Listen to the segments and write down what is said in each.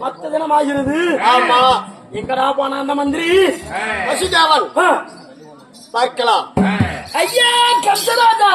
பத்து தினம் ஆகிறது ஆமா. எங்கடா போன அந்த மந்திரி? வசுதேவன் ஆ, பார்க்கலாம். ஐயா கம்சராஜா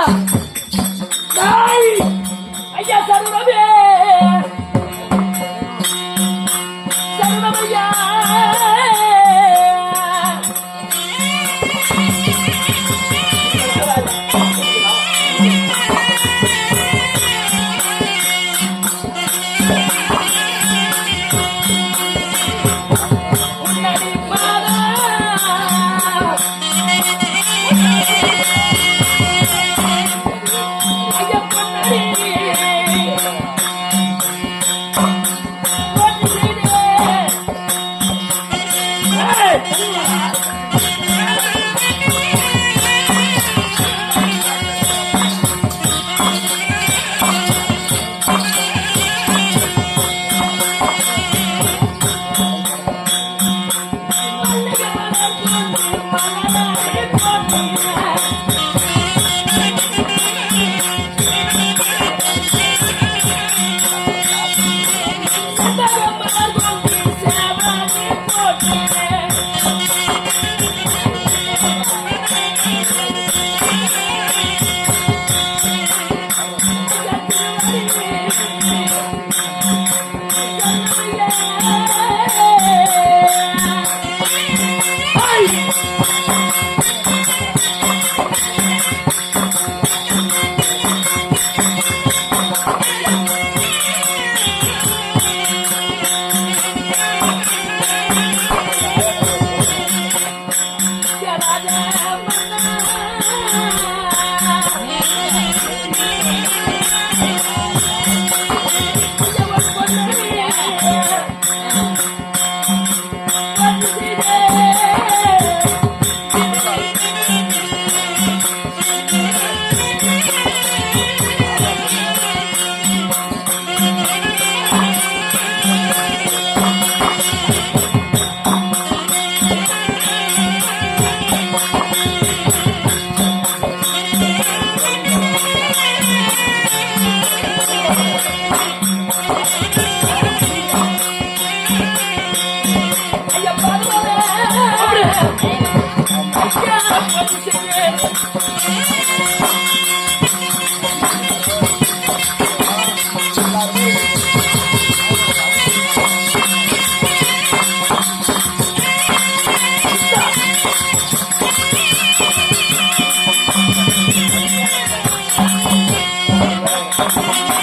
கம்சராஜா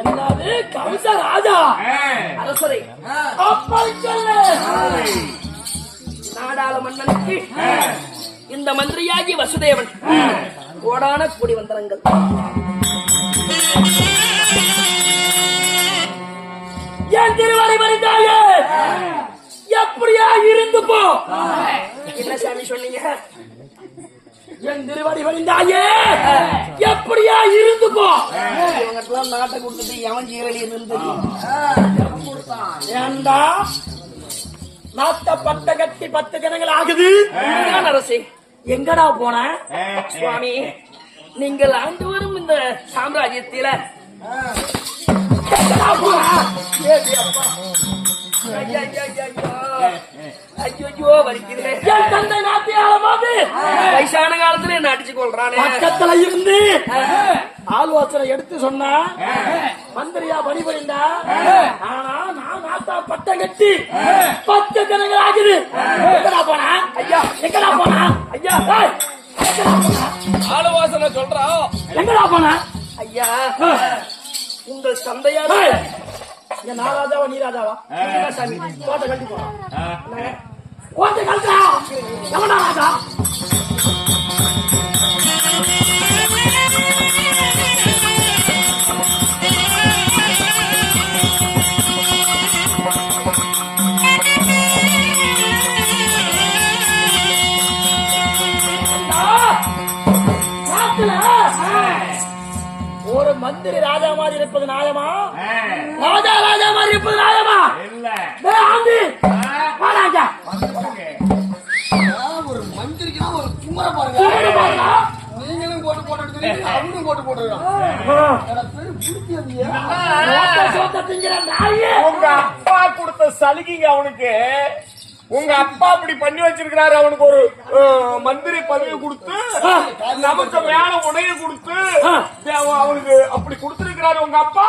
என்னது? கம்சராஜா அரசரை அப்படி சொல்லு. நாடாள மன்னனுக்கு இந்த மந்திரியாகி வசுதேவன். கோடான கூடி வந்தனங்கள். என் திருவரை மறிந்தாயே எப்படியா இருந்து போ என்ன சாமி சொன்னீங்க? என் திருவடி வழிந்தாயே எப்படியா இருந்து இவங்கெல்லாம் நாட்டை கொடுத்துட்டு எவன் இருந்து ஏண்டா? நாட்ட பட்ட கட்டி பத்து தினங்கள் ஆகுது. அரசே எங்கடா போன? சுவாமி நீங்கள் ஆண்டு வரும் இந்த சாம்ராஜ்யத்தில. எங்கடா போன. ஐயா, வலிக்குதே. என் தந்தை நாட்டியாளமாவது வயசான காலத்துல என்ன அடிச்சு கொள்றானே பக்கத்துல இருந்து ஆலோசனை எடுத்து சொன்னா மந்திரியா புரிந்தா ஆனா நான் நாத்தா பட்டம் கட்டி பத்து தினங்கள் ஆகுது. எங்கடா போனா? ஐயா. எங்கடா போனா? ஐயா. ஆலோசனை சொல்றான் எங்கடா போனா? ஐயா. உங்கள் தந்தையார் நான் ராஜாவா நீ ராஜாவா? சாமி. கோட்டை கட்டி போறோம் கோட்டை எவனா ராஜா? மந்திரி ராஜா மாதிரி இருப்பது நியாயமா? ராஜா ராஜா மாதிரி இருப்பது நியாயமா? இல்ல. ஆண்டி. வாடாங்க ஒரு மந்திரிக்கு ஒரு குமர பாருங்க. நீங்களும் போட்டு போட்டு அவரும் போட்டு போட்டுருக்கான் பேரு பிடிக்காது சோத்த திங்கிற நாயே. உங்க அப்பா கொடுத்த சலுகைங்க அவனுக்கு. உங்க அப்பா அப்படி பண்ணி வச்சிருக்கிறாரு. அவனுக்கு ஒரு மந்திரி பதவி கொடுத்து நமக்கு மேல உடைய கொடுத்து அவன் அவனுக்கு அப்படி கொடுத்திருக்கிறாரு உங்க அப்பா.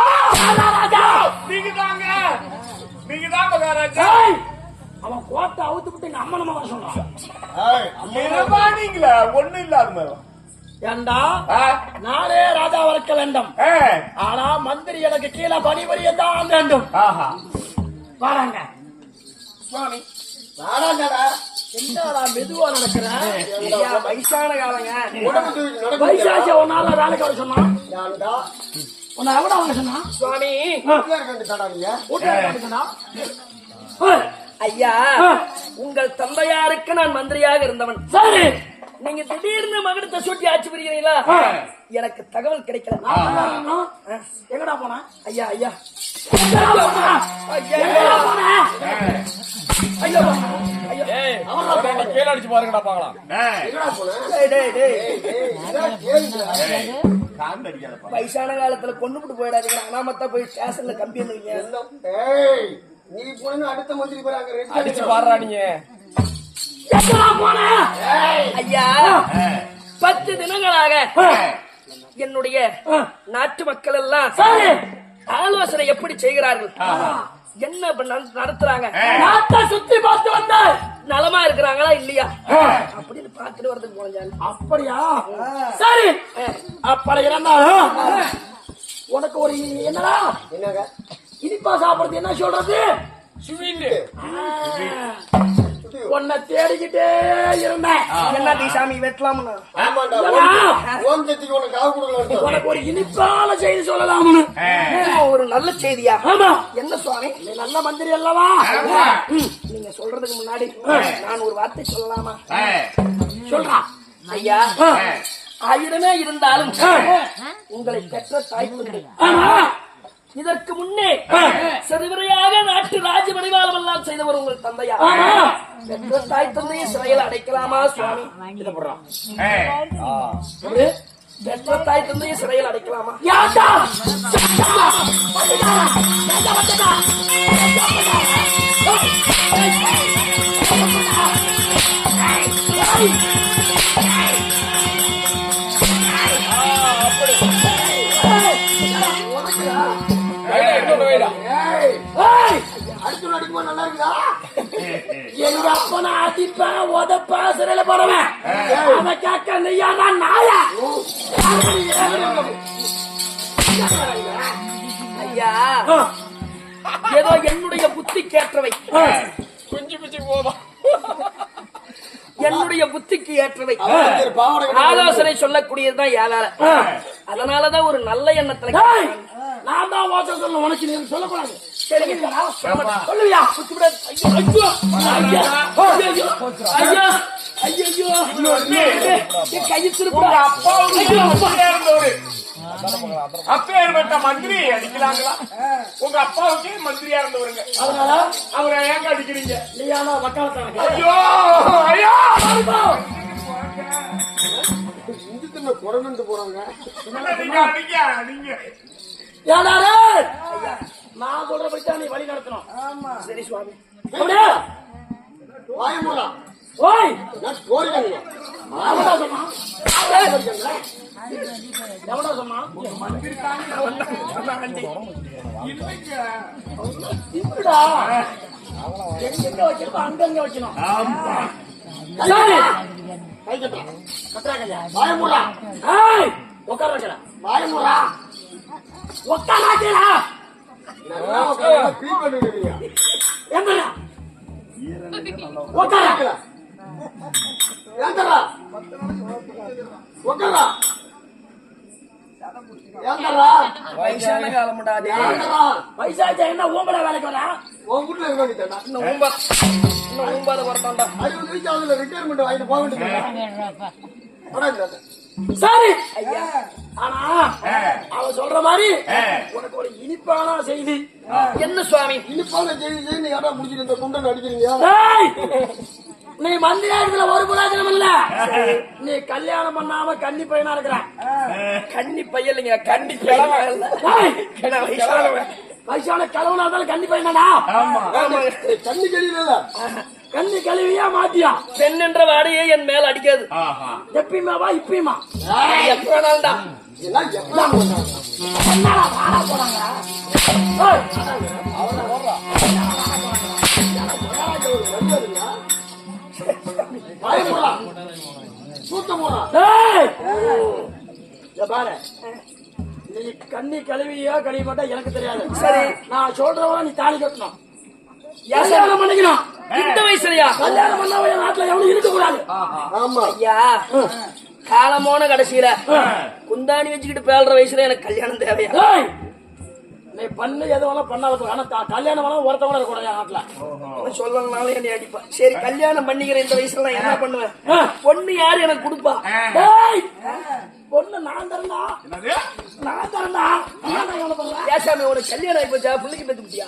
ராஜா! நீங்க தாங்க. நீங்க தான் மகாராஜா ஏய், அவன் கோட்டை அவுத்து விட்டு எங்க அம்மா நம்ம சொன்னான் நிர்வாணிங்களா ஒண்ணு இல்லாத மாதிரி. ஏண்டா? ஆ? நானே ராஜா வளர்க்க வேண்டும். ஆனா மந்திரி எனக்கு கீழே பணிபுரிய தான் வேண்டும். ஆஹா. வாடாங்க சுவாமி. நாடாங்கடா என்னடா மெதுவா நடக்கிறேன் ஐயா, வயசான காலங்க. வயசாச்சு உன்னால வேலைக்கு வர ஏன்டா உன்னை எவ்வளவு வாங்க சொன்னான்? சுவாமி ஐயா. உங்கள் தந்தையாருக்கு நான் மந்திரியாக இருந்தவன். சரி. நீங்க திடீர்னு மகனத்தை சுட்டி ஆட்சி புரிகிறீங்களா. எனக்கு தகவல் கிடைக்கல. எங்கடா போன? ஐயா ஐயா. எங்கடா ஐயா அடிச்சு பாருங்கடா பாக்கலாம் டேய், டேய், டேய். வயசான காலத்துல கொண்டு விட்டு போயிடாதீங்க அனாமத்தா போய் ஸ்டேஷன்ல கம்பி நீ போன அடுத்த மந்திரி போறாங்க அடிச்சு பாடுறா நீங்க ஐயா பத்து தினங்களாக என்னுடைய நாட்டு மக்கள் எல்லாம் ஆலோசனை எப்படி செய்கிறார்கள்? என்ன நடத்துறாங்க? நாட்டை சுத்தி பார்த்து வந்த நலமா இருக்கிறாங்களா இல்லையா? அப்படின்னு பார்த்துட்டு வரதுக்கு போனேன் அப்படியா? சரி. அப்படி இருந்தாலும் உனக்கு ஒரு என்னடா? என்னங்க? இனிப்பா சாப்பிடுறது என்ன சொல்றது? சுவீண்டு உன்னை தேடிக்கிட்டே இருந்தேன். என்ன சாமி வெட்டலாம்னு? உனக்கு ஒரு இனிப்பான செய்தி சொல்லலாம்னு. ஒரு நல்ல செய்தியா? ஆமா. என்ன சுவாமி? நீ நல்ல மந்திரி அல்லவா? நீங்க சொல்றதுக்கு முன்னாடி நான் ஒரு வார்த்தை சொல்லலாமா? சொல்றா. ஐயா ஆயிரமே இருந்தாலும் உங்களை பெற்ற தாய் இதற்கு முன்னே சிறுவரையாக நாட்டு ராஜ பரிவாரம் எல்லாம் செய்தவர் உங்கள் தந்தையா பெற்ற தாய் தந்தையை சிறையில் அடைக்கலாமா சுவாமி? பெற்ற தாய் தந்தையை சிறையில் அடைக்கலாமா நடிக்குமா நல்லா இருக்குதா எங்க அப்பனை அடிப்பேன் உதப்பேன் சிறையில போடுவேன். அதை கேட்க நீயா நான் நாயா? ஐயா ஏதோ என்னுடைய புத்தி கேற்றவை. குஞ்சு பிச்சு போதும். என்னுடைய புத்திக்கு ஏற்றவை. ஆலோசனை சொல்லக்கூடியதுதான் ஏழால. அதனாலதான் ஒரு நல்ல எண்ணத்துல நான் தான் ஓட்ட சொல்ல உனக்கு நீ சொல்லக்கூடாது. சொல்லுவியா அப்பேற்பட்ட மந்திரி அடிக்கலாங்களா? உங்க அப்பாவுக்கு மந்திரியா இருந்தவருங்க அதனால? அவரை ஏங்க அடிக்கிறீங்க? ஐயோ. ஐயோ. இந்து குரங்குண்டு போறாங்க நீங்க நீங்க நான் சொல்றபடி தான் நீ வழி நடத்தணும். ஆமா. சரி சுவாமி. அப்படியா. வாயமுடா ஓய். நான் எவடா சொன்னான் ஏய், எவடா சொன்னான் இப்படா. எங்க வைக்கணும் அங்கங்க வைக்கணும் சரி. கை கட்டா கட்டுறாங்க வாயமுடா ஏய் உட்கார வைக்கிறேன் வாயமுடா உட்கார வைக்கிறா என்ன ஓம்பட வேலைக்கு வரா உன் வீட்டுல இருக்க வேண்டியதா இன்னும் ஓம்பா இன்னும் ஓம்பாத வரட்டான்டா அறுபது வயசு ஆகுதுல ரிட்டையர்மெண்ட் வாங்கிட்டு போக வேண்டியது சரி ஆனா அவ சொல்ற மாதிரி உனக்கு ஒரு இனிப்பான செய்தி. என்ன சுவாமி? இனிப்பான செய்தி செய்தி ஏடா முடிச்சிட்டு இந்த குண்டன் அடிக்கிறீங்க? டேய்! நீ மந்திராயத்துல ஒரு புராஜனம் இல்ல. நீ கல்யாணம் பண்ணாம கன்னி பையனா இருக்கிற. கண்ணி பையன் இல்லைங்க. கண்ணி வயசானவன். வயசான கிழவனா இருந்தாலும் கன்னி பையனா ஆமாங்க. தண்ணி கன்னி கழுவியா மாட்டியா? பெண் என்ற வாடையே என் மேல் அடிக்காது. எப்பயுமாவா இப்பயுமா? எப்ப வேணாலும்டா. எல்லாம் எப்பலாம் பாரு. நீ கண்ணி கழுவியா கழுவி மாட்டா எனக்கு தெரியாது. சரி. நான் சொல்றவங்க நீ தாலி கட்டணும். கல்யாணம் பண்ணிக்கணும். இந்த வயசுலயா? கல்யாணம் பண்ண நாட்டுல எவனும் இருக்க கூடாது ஆமா. ஐயா காலமான கடைசியில குந்தாணி வச்சுக்கிட்டு பேழ்ற வயசுல எனக்கு கல்யாணம் தேவையா! நீ பண்ணு எது வேணாலும் பண்ணாத ஆனா கல்யாணம் வேணாலும் ஒருத்தவங்க கூடாது என் நாட்டுல. அவன் சொல்லணும்னாலும் என்னை அடிப்பான் சரி கல்யாணம் பண்ணிக்கிற இந்த வயசுல நான் என்ன பண்ணுவேன். பொண்ணு யாரு எனக்கு கொடுப்பா! பொண்ணு நான் என்னது? நான் பண்றேன் ஏசாமி உனக்கு கல்யாணம் ஆகி போச்சா? பிள்ளைக்கு பெத்து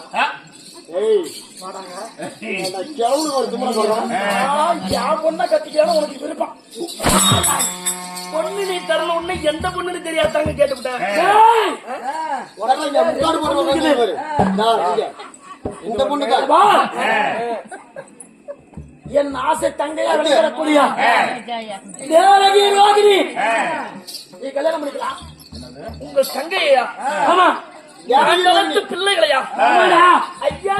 கட்டிக்கலாம் உனக்கு விருப்பம். பொண்ணு நீ தரல உடனே எந்த பொண்ணுன்னு தெரியாதாங்க கேட்டுவிட்டேன். இந்த பொண்ணுக்கா. என் ஆசை தங்கையா வெளிவரக்கூடிய தேவகி ரோகிணி. நீ கல்யாணம் பண்ணிக்கலாம். உங்கள் தங்கையா? ஆமா. பிள்ளைகளையா? ஐயா.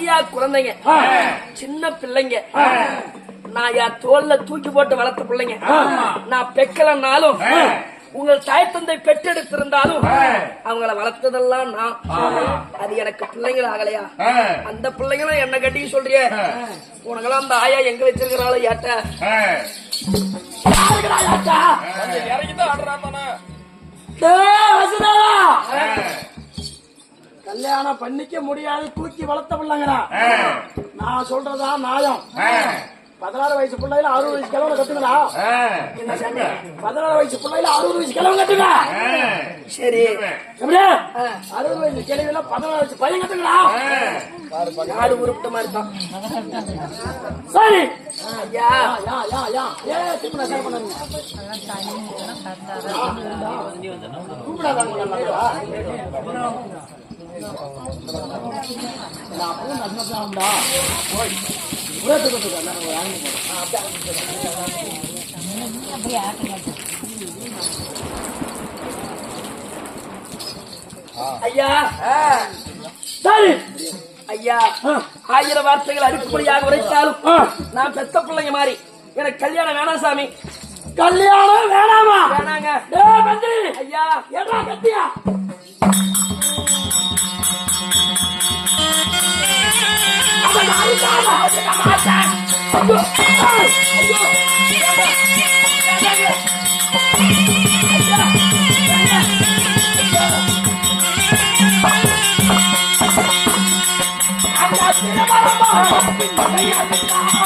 அரியா குழந்தைங்க. சின்ன பிள்ளைங்க. நான் என் தோல்ல தூக்கி போட்டு வளர்த்த பிள்ளைங்க. நான் பெக்கலனாலும் உங்கள் தாய் தந்தை பெற்றெடுத்திருந்தாலும் அவங்கள வளர்த்ததெல்லாம் நான். அது எனக்கு பிள்ளைங்கள் ஆகலையா? அந்த பிள்ளைங்களும் என்ன கட்டி சொல்றிய? உனக்கெல்லாம் அந்த ஆயா எங்க வச்சிருக்கிறாளோ ஏட்ட? இறங்கிதான் ஆடுறான் தானே. கல்யாணம் பண்ணிக்க முடியாது தூக்கி வளர்த்த பிள்ளைங்கடா. நான் சொல்றதா நியாயம். பதினாறு வயசு பிள்ளையில அறுபது வயசு கிழவனை சாமி? பதினாறு வயசு பிள்ளையில அறுபது வயசு கிழவன் கட்டுங்க. சரி? அறுபது வயசு கிழவில பதினாறு வயசு பையன் கட்டுங்கடா. நாடு உருப்பிட்ட மாதிரி தான் சரி. கூப்பிடாதாங்க ஐயா. சரி. ஐயா ஆயிரம் வார்த்தைகள் அடுக்குப்படியாக உரைத்தாலும் நான் பெத்த பிள்ளைங்க மாதிரி எனக்கு கல்யாணம் வேணாம் சாமி. கல்யாணம் வேணாமா? வேணாங்க. ஐயா. என்ன கத்தியா? அவன் அழுக்காக